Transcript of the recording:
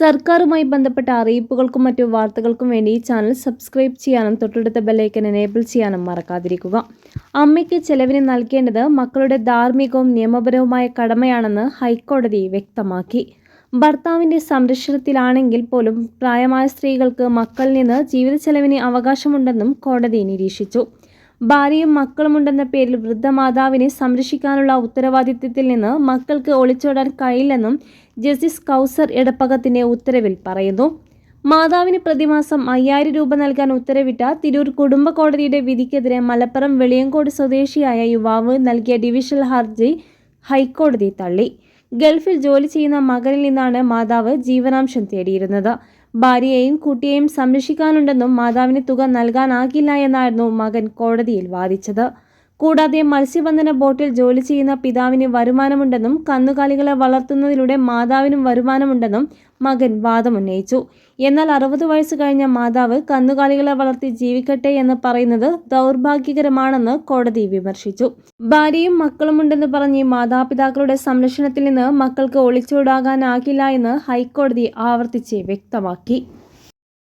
സർക്കാരുമായി ബന്ധപ്പെട്ട അറിയിപ്പുകൾക്കും മറ്റു വാർത്തകൾക്കും വേണ്ടി ഈ ചാനൽ സബ്സ്ക്രൈബ് ചെയ്യാനും തൊട്ടടുത്ത ബെല്ലൈക്കൻ എനേബിൾ ചെയ്യാനും മറക്കാതിരിക്കുക. അമ്മയ്ക്ക് ചെലവിന് നൽകേണ്ടത് മക്കളുടെ ധാർമ്മികവും നിയമപരവുമായ കടമയാണെന്ന് ഹൈക്കോടതി വ്യക്തമാക്കി. ഭർത്താവിന്റെ സംരക്ഷണത്തിലാണെങ്കിൽ പോലും പ്രായമായ സ്ത്രീകൾക്ക് മക്കളിൽ നിന്ന് ജീവിത ചെലവിന് അവകാശമുണ്ടെന്നും കോടതി നിരീക്ഷിച്ചു. ഭാര്യയും മക്കളുമുണ്ടെന്ന പേരിൽ വൃദ്ധ മാതാവിനെ സംരക്ഷിക്കാനുള്ള ഉത്തരവാദിത്വത്തിൽ നിന്ന് മക്കൾക്ക് ഒളിച്ചോടാൻ കഴിയില്ലെന്നും ജസ്റ്റിസ് കൗസർ എടപ്പകത്തിന്റെ ഉത്തരവിൽ പറയുന്നു. മാതാവിന് പ്രതിമാസം അയ്യായിരം രൂപ നൽകാൻ ഉത്തരവിട്ട തിരൂർ കുടുംബ കോടതിയുടെ വിധിക്കെതിരെ മലപ്പുറം വെളിയങ്കോട് സ്വദേശിയായ യുവാവ് നൽകിയ ഡിവിഷണൽ ഹർജി ഹൈക്കോടതി തള്ളി. ഗൾഫിൽ ജോലി ചെയ്യുന്ന മകനിൽ നിന്നാണ് മാതാവ് ജീവനാംശം തേടിയിരുന്നത്. ഭാര്യയെയും കുട്ടിയെയും സംരക്ഷിക്കാനുണ്ടെന്നും മാതാവിന് തുക നൽകാനാകില്ല എന്നായിരുന്നു മകൻ കോടതിയിൽ വാദിച്ചത്. കൂടാതെ മത്സ്യബന്ധന ബോട്ടിൽ ജോലി ചെയ്യുന്ന പിതാവിന് വരുമാനമുണ്ടെന്നും കന്നുകാലികളെ വളർത്തുന്നതിലൂടെ മാതാവിനും വരുമാനമുണ്ടെന്നും മകൻ വാദമുന്നയിച്ചു എന്നാൽ അറുപത് വയസ്സ് കഴിഞ്ഞ മാതാവ് കന്നുകാലികളെ വളർത്തി ജീവിക്കട്ടെ എന്ന് പറയുന്നത് ദൗർഭാഗ്യകരമാണെന്ന് കോടതി വിമർശിച്ചു. ഭാര്യയും മക്കളുമുണ്ടെന്ന് പറഞ്ഞ് മാതാപിതാക്കളുടെ സംരക്ഷണത്തിൽ നിന്ന് മക്കൾക്ക് ഒളിച്ചോടാകാനാകില്ല എന്ന് ഹൈക്കോടതി ആവർത്തിച്ച് വ്യക്തമാക്കി.